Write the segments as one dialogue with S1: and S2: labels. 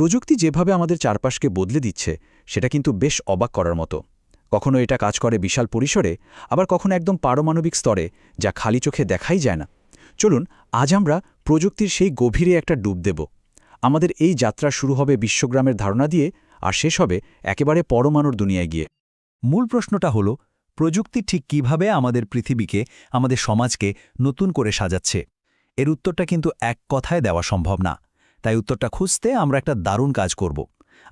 S1: প্রযুক্তি যেভাবে আমাদের চারপাশকে বদলে দিচ্ছে, সেটা কিন্তু বেশ অবাক করার মতো। কখনো এটা কাজ করে বিশাল পরিসরে, আবার কখনো একদম পারমাণবিক স্তরে, যা খালি চোখে দেখাই যায় না। চলুন, আজ আমরা প্রযুক্তির সেই গভীরে একটা ডুব দেব। আমাদের এই যাত্রা শুরু হবে বিশ্বগ্রামের ধারণা দিয়ে, আর শেষ হবে একেবারে পরমাণুর দুনিয়ায় গিয়ে।
S2: মূল প্রশ্নটা হল, প্রযুক্তি ঠিক কীভাবে আমাদের পৃথিবীকে, আমাদের সমাজকে নতুন করে সাজাচ্ছে? এর উত্তরটা কিন্তু এক কথায় দেওয়া সম্ভব না। তাই উত্তরটা খুঁজতে আমরা একটা দারুণ কাজ করব।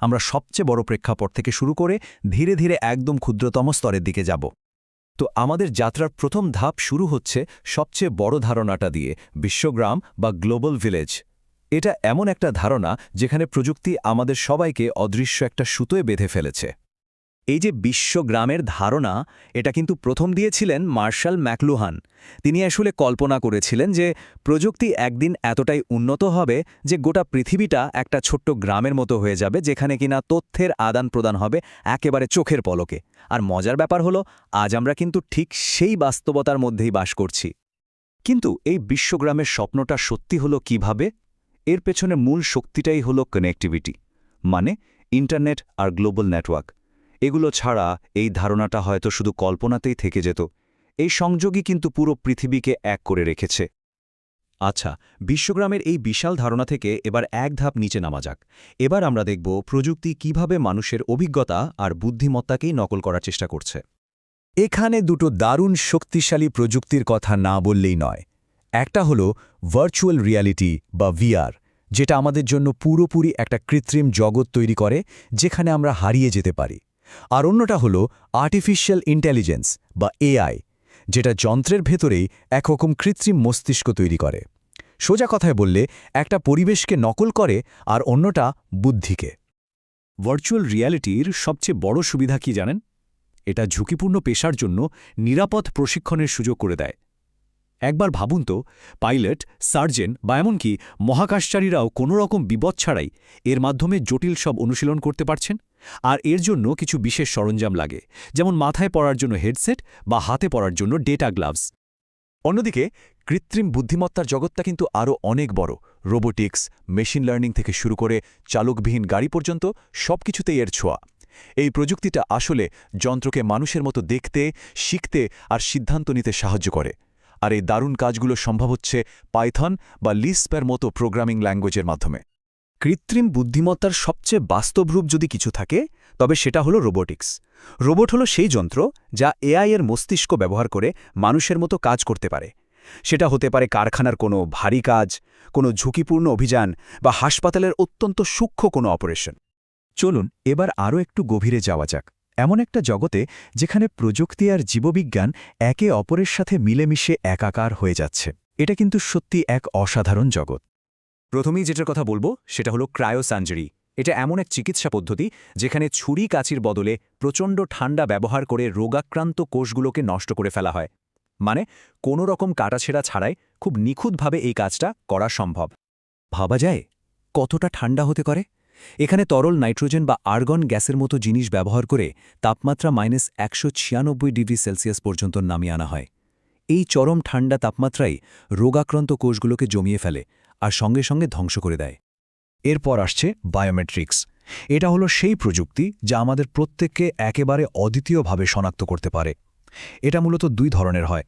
S2: আমরা সবচেয়ে বড় প্রেক্ষাপট থেকে শুরু করে ধীরে ধীরে একদম ক্ষুদ্রতম স্তরের দিকে যাব। তো আমাদের যাত্রার প্রথম ধাপ শুরু হচ্ছে সবচেয়ে বড় ধারণাটা দিয়ে, বিশ্বগ্রাম বা গ্লোবাল ভিলেজ। এটা এমন একটা ধারণা যেখানে প্রযুক্তি আমাদের সবাইকে অদৃশ্য একটা সুতোয় বেঁধে ফেলেছে। এই যে বিশ্বগ্রামের ধারণা, এটা কিন্তু প্রথম দিয়েছিলেন মার্শাল ম্যাকলুহান। তিনি আসলে কল্পনা করেছিলেন যে প্রযুক্তি একদিন এতটাই উন্নত হবে যে গোটা পৃথিবীটা একটা ছোট্ট গ্রামের মতো হয়ে যাবে, যেখানে কিনা তথ্যের আদান প্রদান হবে একেবারে চোখের পলকে। আর মজার ব্যাপার হলো, আজ আমরা কিন্তু ঠিক সেই বাস্তবতার মধ্যেই বাস করছি। কিন্তু এই বিশ্বগ্রামের স্বপ্নটা সত্যি হলো কীভাবে? এর পেছনে মূল শক্তিটাই হলো কানেক্টিভিটি মানে ইন্টারনেট আর গ্লোবাল নেটওয়ার্ক এগুলো ছাড়া এই ধারণাটা হয়তো শুধু কল্পনাতেই থেকে যেত। এই সংযোগই কিন্তু পুরো পৃথিবীকে এক করে রেখেছে। আচ্ছা বিশ্বগ্রামের এই বিশাল ধারণা থেকে এবার এক ধাপ নিচে নামা যাক। এবার আমরা দেখব প্রযুক্তি কীভাবে মানুষের অভিজ্ঞতা আর বুদ্ধিমত্তাকেই নকল করার চেষ্টা করছে। এখানে দুটো দারুণ শক্তিশালী প্রযুক্তির কথা না বললেই নয়। একটা হলো ভার্চুয়াল রিয়ালিটি বা ভিআর, যেটা আমাদের জন্য পুরোপুরি একটা কৃত্রিম জগৎ তৈরি করে, যেখানে আমরা হারিয়ে যেতে পারি। আর অন্যটা হল আর্টিফিশিয়াল ইন্টেলিজেন্স বা এআই যেটা যন্ত্রের ভেতরেই একরকম কৃত্রিম মস্তিষ্ক তৈরি করে। সোজা কথায় বললে, একটা পরিবেশকে নকল করে আর অন্যটা বুদ্ধিকে। ভার্চুয়াল রিয়ালিটির সবচেয়ে বড় সুবিধা কি জানেন? এটা ঝুঁকিপূর্ণ পেশার জন্য নিরাপদ প্রশিক্ষণের সুযোগ করে দেয়। একবার ভাবুন তো, পাইলট, সার্জেন বা এমনকি মহাকাশচারীরাও কোনো রকম বিপদ ছাড়াই এর মাধ্যমে জটিল সব অনুশীলন করতে পারছেন? আর এর জন্য কিছু বিশেষ সরঞ্জাম লাগে, যেমন মাথায় পড়ার জন্য হেডসেট বা হাতে পড়ার জন্য ডেটা গ্লাভস। অন্যদিকে, কৃত্রিম বুদ্ধিমত্তার জগৎটা কিন্তু আরও অনেক বড়। রোবোটিক্স, মেশিন লার্নিং থেকে শুরু করে চালকবিহীন গাড়ি পর্যন্ত সব কিছুতেই এর ছোঁয়া। এই প্রযুক্তিটা আসলে যন্ত্রকে মানুষের মতো দেখতে, শিখতে আর সিদ্ধান্ত নিতে সাহায্য করে। আর এই দারুণ কাজগুলো সম্ভব হচ্ছে পাইথন বা লিসপ্যার মতো প্রোগ্রামিং ল্যাঙ্গুয়েজের মাধ্যমে। কৃত্রিম বুদ্ধিমত্তার সবচেয়ে বাস্তব রূপ যদি কিছু থাকে, তবে সেটা হলো রোবোটিক্স। রোবট হলো সেই যন্ত্র যা এআই এর মস্তিষ্ক ব্যবহার করে মানুষের মতো কাজ করতে পারে। সেটা হতে পারে কারখানার কোনো ভারী কাজ, কোনো ঝুঁকিপূর্ণ অভিযান বা হাসপাতালের অত্যন্ত সূক্ষ্ম কোনো অপারেশন। চলুন এবার আরও একটু গভীরে যাওয়া যাক। এমন একটা জগতে যেখানে প্রযুক্তি আর জীববিজ্ঞান একে অপরের সাথে মিলেমিশে একাকার হয়ে যাচ্ছে। এটা কিন্তু সত্যি এক অসাধারণ জগৎ। প্রথমেই যেটার কথা বলব, সেটা হলো ক্রায়োসার্জারি এটা এমন এক চিকিৎসা পদ্ধতি যেখানে ছুরি কাচির বদলে প্রচণ্ড ঠান্ডা ব্যবহার করে রোগাক্রান্ত কোষগুলোকে নষ্ট করে ফেলা হয়। মানে কোনো রকম কাটাছেড়া ছাড়াই খুব নিখুঁতভাবে এই কাজটা করা সম্ভব। ভাবা যায়? কতটা ঠান্ডা হতে করে এখানে তরল নাইট্রোজেন বা আর্গন গ্যাসের মতো জিনিস ব্যবহার করে তাপমাত্রা মাইনাস একশো ডিগ্রি সেলসিয়াস পর্যন্ত নামিয়ে আনা হয়। এই চরম ঠান্ডা তাপমাত্রাই রোগাক্রান্ত কোষগুলোকে জমিয়ে ফেলে আর সঙ্গে সঙ্গে ধ্বংস করে দেয়। এরপর আসছে বায়োমেট্রিক্স এটা হলো সেই প্রযুক্তি যা আমাদের প্রত্যেককে একেবারে অদ্বিতীয়ভাবে শনাক্ত করতে পারে। এটা মূলত দুই ধরনের হয়।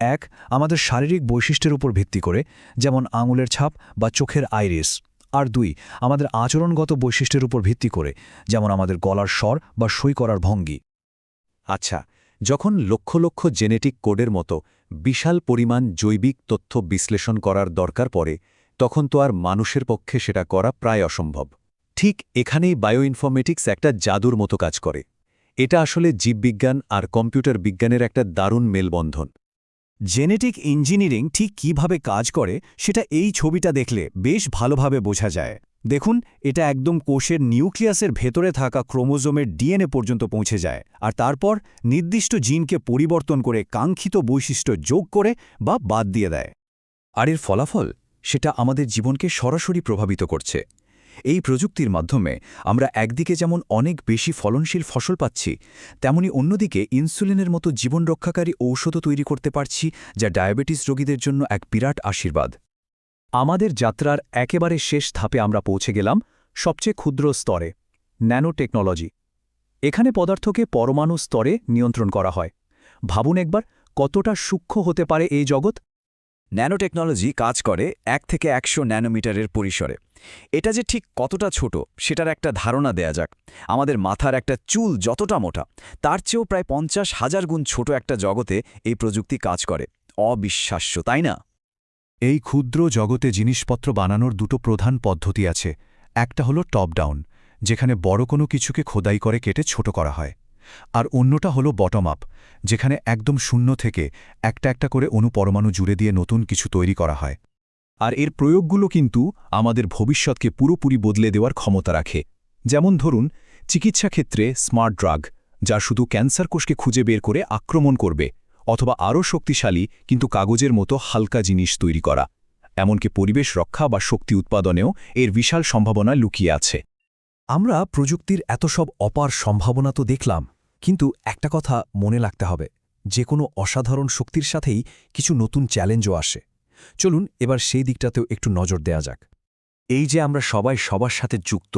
S2: এক, আমাদের শারীরিক বৈশিষ্ট্যের উপর ভিত্তি করে, যেমন আঙুলের ছাপ বা চোখের আইরিস। আর দুই, আমাদের আচরণগত বৈশিষ্ট্যের উপর ভিত্তি করে, যেমন আমাদের গলার স্বর বা সই করার ভঙ্গি। আচ্ছা যখন লক্ষ লক্ষ জেনেটিক কোডের মতো বিশাল পরিমাণ জৈবিক তথ্য বিশ্লেষণ করার দরকার পড়ে, তখন তো আর মানুষের পক্ষে সেটা করা প্রায় অসম্ভব। ঠিক এখানেই বায়োইনফরমেটিক্স একটা জাদুর মতো কাজ করে। এটা আসলে জীববিজ্ঞান আর কম্পিউটার বিজ্ঞানের একটা দারুণ মেলবন্ধন। জেনেটিক ইঞ্জিনিয়ারিং ঠিক কীভাবে কাজ করে, সেটা এই ছবিটা দেখলে বেশ ভালোভাবে বোঝা যায়। দেখুন, এটা একদম কোষের নিউক্লিয়াসের ভেতরে থাকা ক্রোমোজোমের ডিএনএ পর্যন্ত পৌঁছে যায় আর তারপর নির্দিষ্ট জিনকে পরিবর্তন করে কাঙ্ক্ষিত বৈশিষ্ট্য যোগ করে বা বাদ দিয়ে দেয়। আর এর ফলাফল? সেটা আমাদের জীবনকে সরাসরি প্রভাবিত করছে। এই প্রযুক্তির মাধ্যমে আমরা একদিকে যেমন অনেক বেশি ফলনশীল ফসল পাচ্ছি, তেমনি অন্যদিকে ইনসুলিনের মতো জীবন রক্ষাকারী ঔষধও তৈরি করতে পারছি, যা ডায়াবেটিস রোগীদের জন্য এক বিরাট আশীর্বাদ। আমাদের যাত্রার একেবারে শেষ ধাপে আমরা পৌঁছে গেলাম সবচেয়ে ক্ষুদ্র স্তরে ন্যানো টেকনোলজি এখানে পদার্থকে পরমাণু স্তরে নিয়ন্ত্রণ করা হয়। ভাবুন একবার, কতটা সূক্ষ্ম হতে পারে এই জগৎ?
S3: ন্যানোটেকনোলজি কাজ করে এক থেকে একশো ন্যানোমিটারের পরিসরে। এটা যে ঠিক কতটা ছোট, সেটার একটা ধারণা দেয়া যাক। আমাদের মাথার একটা চুল যতটা মোটা, তার চেয়েও প্রায় পঞ্চাশ হাজার গুণ ছোট একটা জগতে এই প্রযুক্তি কাজ করে। অবিশ্বাস্য, তাই না?
S2: এই ক্ষুদ্র জগতে জিনিসপত্র বানানোর দুটো প্রধান পদ্ধতি আছে। একটা হলো টপ ডাউন যেখানে বড় কোনো কিছুকে খোদাই করে কেটে ছোট করা হয়। আর অন্যটা হলো বটম আপ যেখানে একদম শূন্য থেকে একটা একটা করে অনুপরমাণু জুড়ে দিয়ে নতুন কিছু তৈরি করা হয়। আর এর প্রয়োগগুলো কিন্তু আমাদের ভবিষ্যৎকে পুরোপুরি বদলে দেওয়ার ক্ষমতা রাখে। যেমন ধরুন, চিকিৎসা ক্ষেত্রে স্মার্ট ড্রাগ যা শুধু ক্যান্সার কোষকে খুঁজে বের করে আক্রমণ করবে অথবা আরও শক্তিশালী কিন্তু কাগজের মতো হালকা জিনিস তৈরি করা। এমনকি পরিবেশ রক্ষা বা শক্তি উৎপাদনেও এর বিশাল সম্ভাবনা লুকিয়ে আছে।
S4: আমরা প্রযুক্তির এত সব অপার সম্ভাবনা তো দেখলাম, কিন্তু একটা কথা মনে রাখতে হবে যে কোনো অসাধারণ শক্তির সাথেই কিছু নতুন চ্যালেঞ্জও আসে। চলুন এবার সেই দিকটাতেও একটু নজর দেয়া যাক। এই যে আমরা সবাই সবার সাথে যুক্ত,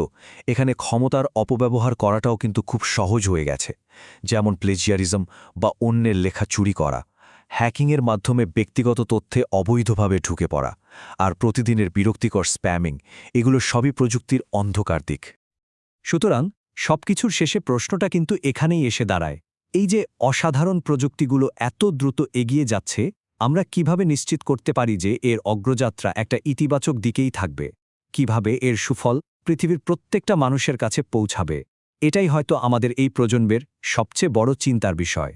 S4: এখানে ক্ষমতার অপব্যবহার করাটাও কিন্তু খুব সহজ হয়ে গেছে। যেমন প্লেজিয়ারিজম বা অন্যের লেখা চুরি করা হ্যাকিংয়ের মাধ্যমে ব্যক্তিগত তথ্যে অবৈধভাবে ঢুকে পড়া, আর প্রতিদিনের বিরক্তিকর স্প্যামিং এগুলো সবই প্রযুক্তির অন্ধকার দিক। সুতরাং সবকিছুর শেষে প্রশ্নটা কিন্তু এখানেই এসে দাঁড়ায়। এই যে অসাধারণ প্রযুক্তিগুলো এত দ্রুত এগিয়ে যাচ্ছে, আমরা কীভাবে নিশ্চিত করতে পারি যে এর অগ্রযাত্রা একটা ইতিবাচক দিকেই থাকবে? কীভাবে এর সুফল পৃথিবীর প্রত্যেকটা মানুষের কাছে পৌঁছাবে? এটাই হয়তো আমাদের এই প্রজন্মের সবচেয়ে বড় চিন্তার বিষয়।